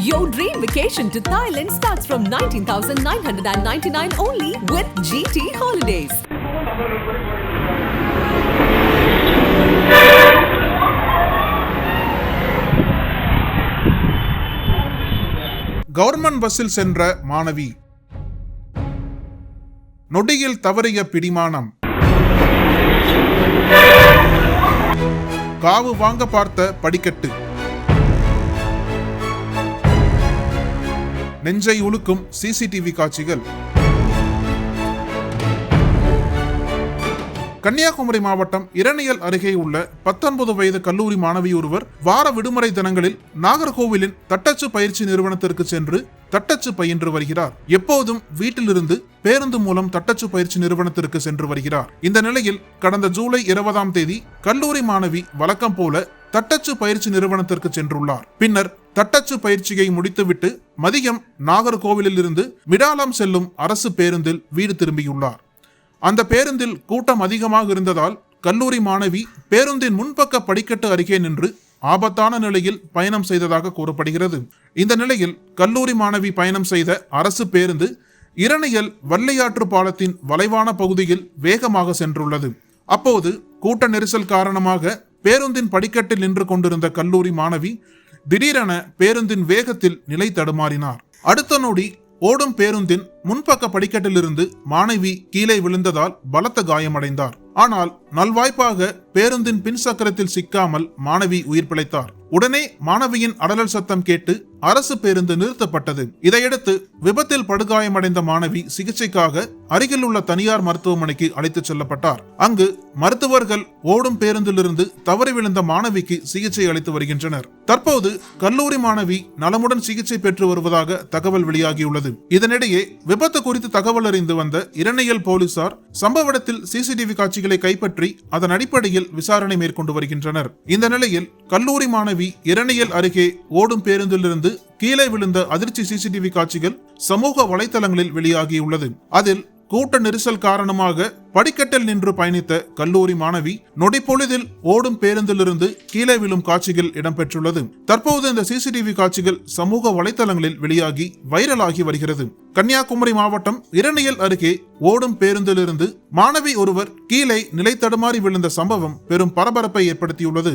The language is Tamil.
Your dream vacation to Thailand starts from 19,999 only with GT Holidays. Government பஸ்ஸில் சென்ற மாணவி நொடியில் தவறிய பிடிமானம் காவு வாங்க பார்த்த படிக்கட்டு நெஞ்சை உலுக்கும் சிசிடிவி காட்சிகள். கன்னியாகுமரி மாவட்டம் இரணியல் அருகே உள்ள பத்தொன்பது வயது கல்லூரி மாணவி ஒருவர் வார விடுமுறை தினங்களில் நாகர்கோவிலின் தட்டச்சு பயிற்சி நிறுவனத்திற்கு சென்று தட்டச்சு பயின்று வருகிறார். எப்போதும் வீட்டிலிருந்து பேருந்து மூலம் தட்டச்சு பயிற்சி நிறுவனத்திற்கு சென்று வருகிறார். இந்த நிலையில் கடந்த ஜூலை இருபதாம் தேதி கல்லூரி மாணவி வழக்கம் போல தட்டச்சு பயிற்சி நிறுவனத்திற்கு சென்றுள்ளார். பின்னர் தட்டச்சு பயிற்சியை முடித்துவிட்டு மதியம் நாகர்கோவிலில் இருந்து மிடாலம் செல்லும் அரசு பேருந்தில் வீடு திரும்பியுள்ளார். அந்த பேருந்தில் கூட்டம் அதிகமாக இருந்ததால் கல்லூரி மாணவி பேருந்தின் முன்பக்க படிக்கட்டு அருகே நின்று ஆபத்தான நிலையில் பயணம் செய்ததாக கூறப்படுகிறது. இந்த நிலையில் கல்லூரி மாணவி பயணம் செய்த அரசு பேருந்து இரணியல் வள்ளையாற்று பாலத்தின் வளைவான பகுதியில் வேகமாக சென்றுள்ளது. அப்போது கூட்ட நெரிசல் காரணமாக பேருந்தின் படிக்கட்டில் நின்று கொண்டிருந்த கல்லூரி மாணவி திடீரென பேருந்தின் வேகத்தில் நிலை தடுமாறினார். அடுத்த நொடி ஓடும் பேருந்தின் முன்பக்க படிக்கட்டிலிருந்து மாணவி கீழே விழுந்ததால் பலத்த காயமடைந்தார். ஆனால் நல்வாய்ப்பாக பேருந்தின் பின் சக்கரத்தில் சிக்காமல் மாணவி உயிர் பிழைத்தார். உடனே மாணவியின் அடலல் சத்தம் கேட்டு அரசு பேருந்து நிறுத்தப்பட்டது. இதையடுத்து விபத்தில் படுகாயமடைந்த மாணவி சிகிச்சைக்காக அருகில் உள்ள தனியார் மருத்துவமனைக்கு அழைத்துச் செல்லப்பட்டார். அங்கு மருத்துவர்கள் ஓடும் பேருந்திலிருந்து தவறி விழுந்த மாணவிக்கு சிகிச்சை அளித்து வருகின்றனர். தற்போது கல்லூரி மாணவி நலமுடன் சிகிச்சை பெற்று வருவதாக தகவல் வெளியாகியுள்ளது. இதனிடையே விபத்து குறித்து தகவல் அறிந்து வந்த இரணையல் போலீசார் சம்பவ இடத்தில் சிசிடிவி காட்சிகளை கைப்பற்றி அதன் அடிப்படையில் விசாரணை மேற்கொண்டு வருகின்றனர். இந்த நிலையில் கல்லூரி மாணவி இரணியல் அருகே ஓடும் பேருந்திலிருந்து கீழே விழுந்த அதிர்ச்சி சிசிடிவி காட்சிகள் சமூக வலைதளங்களில் வெளியாகியுள்ளது. அதில் கூட்ட நெரிசல் காரணமாக படிக்கட்டில் நின்று பயணித்த கல்லூரி மாணவி நொடிப்பொழுதில் ஓடும் பேருந்திலிருந்து கீழே விழும் காட்சிகள் இடம்பெற்றுள்ளது. தற்போது இந்த சிசிடிவி காட்சிகள் சமூக வலைதளங்களில் வெளியாகி வைரலாகி வருகிறது. கன்னியாகுமரி மாவட்டம் இரணியல் அருகே ஓடும் பேருந்திலிருந்து மாணவி ஒருவர் கீழே நிலை தடுமாறி விழுந்த சம்பவம் பெரும் பரபரப்பை ஏற்படுத்தியுள்ளது.